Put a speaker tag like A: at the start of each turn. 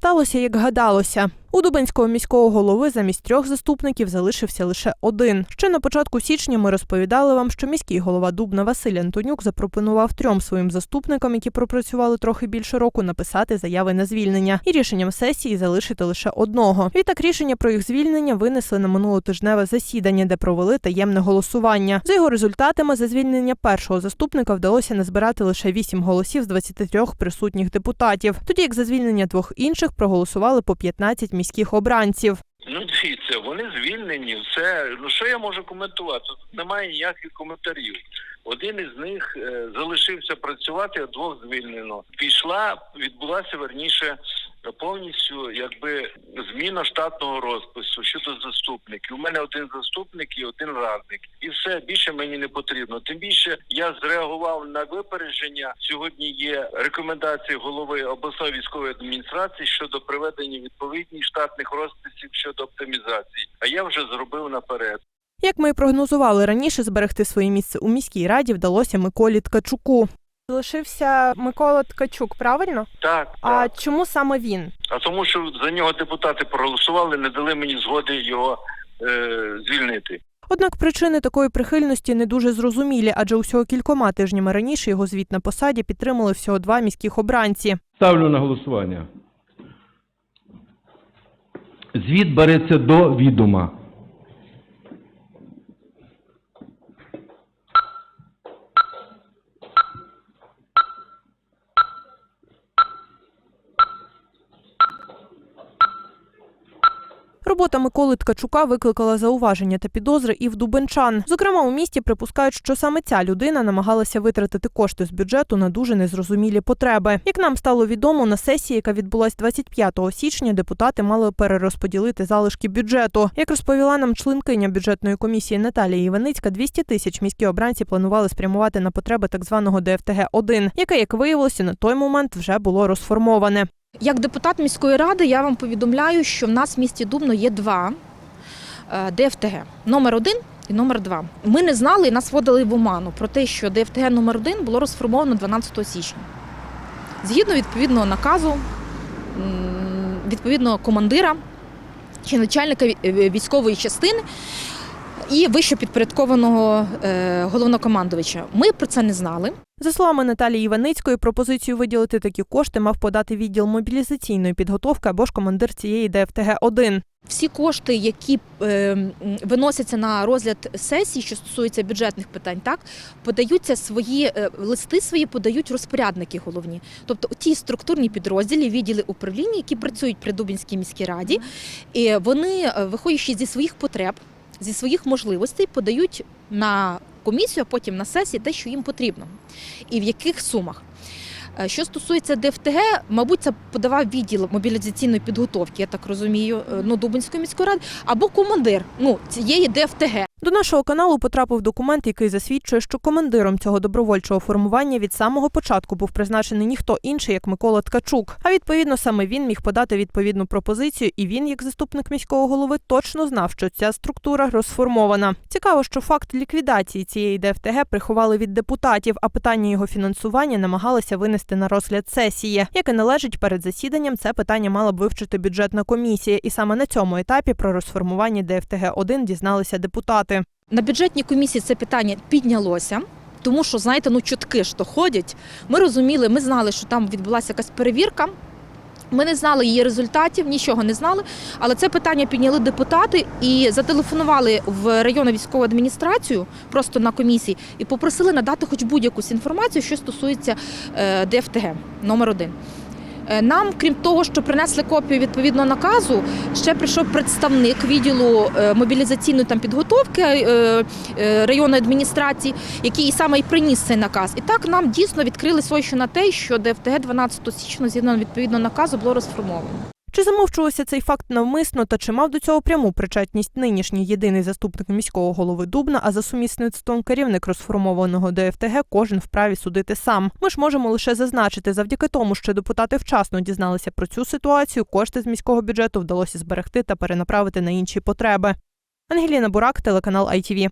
A: Сталося, як гадалося. У Дубинського міського голови замість трьох заступників залишився лише один. Ще на початку січня ми розповідали вам, що міський голова Дубна Василь Антонюк запропонував трьом своїм заступникам, які пропрацювали трохи більше року, написати заяви на звільнення і рішенням сесії залишити лише одного. Відтак рішення про їх звільнення винесли на минулотижневе засідання, де провели таємне голосування. За його результатами за звільнення першого заступника вдалося назбирати лише 8 голосів з 23 присутніх депутатів, тоді як за звільнення двох інших проголосували по 15 міських обранців.
B: Ну, дивіться, вони звільнені, все. Ну що я можу коментувати? Тут немає ніяких коментарів. Один із них е, залишився працювати, а двох звільнено. Пішла, відбулася верніше повністю якби зміна штатного розпису щодо заступників. У мене один заступник і один радник, і все більше мені не потрібно. Тим більше я зреагував на випередження. Сьогодні є рекомендації голови обласної військової адміністрації щодо приведення відповідних штатних розписів щодо оптимізації. А я вже зробив наперед.
A: Як ми і прогнозували раніше, зберегти своє місце у міській раді вдалося Миколі Ткачуку. Залишився Микола Ткачук, правильно?
B: Так,
A: А
B: так.
A: чому саме він?
B: А тому, що за нього депутати проголосували, не дали мені згоди його е, звільнити.
A: Однак причини такої прихильності не дуже зрозумілі, адже усього кількома тижнями раніше його звіт на посаді підтримали всього два міських обранці.
C: Ставлю на голосування. Звіт береться до відома.
A: Робота Миколи Ткачука викликала зауваження та підозри і в дубенчан. Зокрема, у місті припускають, що саме ця людина намагалася витратити кошти з бюджету на дуже незрозумілі потреби. Як нам стало відомо, на сесії, яка відбулась 25 січня, депутати мали перерозподілити залишки бюджету. Як розповіла нам членкиня бюджетної комісії Наталія Іваницька, 200 тисяч міські обранці планували спрямувати на потреби так званого ДФТГ 1 яке, як виявилося, на той момент вже було розформоване.
D: Як депутат міської ради, я вам повідомляю, що в нас в місті Дубно є два е, ДФТГ номер один і номер два. Ми не знали і нас вводили в оману про те, що ДФТГ номер один було розформовано 12 січня. Згідно відповідного наказу, відповідного командира чи начальника е, військової частини і вище підпорядкованого е, головнокомандувача. Ми про це не знали.
A: За словами Наталії Іваницької, пропозицію виділити такі кошти мав подати відділ мобілізаційної підготовки або ж командир цієї ДФТГ 1
D: Всі кошти, які е, виносяться на розгляд сесії, що стосується бюджетних питань, так подаються свої е, листи свої подають розпорядники головні, тобто ті структурні підрозділі, відділи управління, які працюють при Дубінській міській раді, і вони, е, виходячи зі своїх потреб, зі своїх можливостей, подають на комісію, а потім на сесії те, що їм потрібно, і в яких сумах. Е, Що стосується ДФТГ, мабуть, це подавав відділ мобілізаційної підготовки, я так розумію, е, ну, Дубинської міської ради, або командир ну, цієї ДФТГ.
A: До нашого каналу потрапив документ, який засвідчує, що командиром цього добровольчого формування від самого початку був призначений ніхто інший, як Микола Ткачук. А відповідно саме він міг подати відповідну пропозицію, і він, як заступник міського голови, точно знав, що ця структура розформована. Цікаво, що факт ліквідації цієї ДФТГ приховали від депутатів, а питання його фінансування намагалися винести на розгляд сесії. Як і належить перед засіданням, це питання мала б вивчити бюджетна комісія, і саме на цьому етапі про розформування ДФТГ 1 дізналися депутати.
D: На бюджетній комісії це питання піднялося. Тому що, знаєте, ну чутки то ходять. Ми розуміли, ми знали, що там відбулася якась перевірка. Ми не знали її результатів, нічого не знали. Але це питання підняли депутати і зателефонували в районну військову адміністрацію просто на комісії і попросили надати хоч будь-яку інформацію, що стосується е, ДФТГ номер один. Е, Нам, крім того, що принесли копію відповідного наказу, ще прийшов представник відділу е, мобілізаційної там підготовки е, районної адміністрації, який саме і приніс цей наказ. І так нам дійсно відкрили очі на те, що ДФТГ 12 січня згідно відповідного наказу було розформовано.
A: Чи замовчувався цей факт навмисно та чи мав до цього пряму причетність нинішній єдиний заступник міського голови Дубна, а за сумісництвом керівник розформованого ДФТГ кожен вправі судити сам. Ми ж можемо лише зазначити, завдяки тому, що депутати вчасно дізналися про цю ситуацію, кошти з міського бюджету вдалося зберегти та перенаправити на інші потреби. Ангеліна Бурак, телеканал ITV.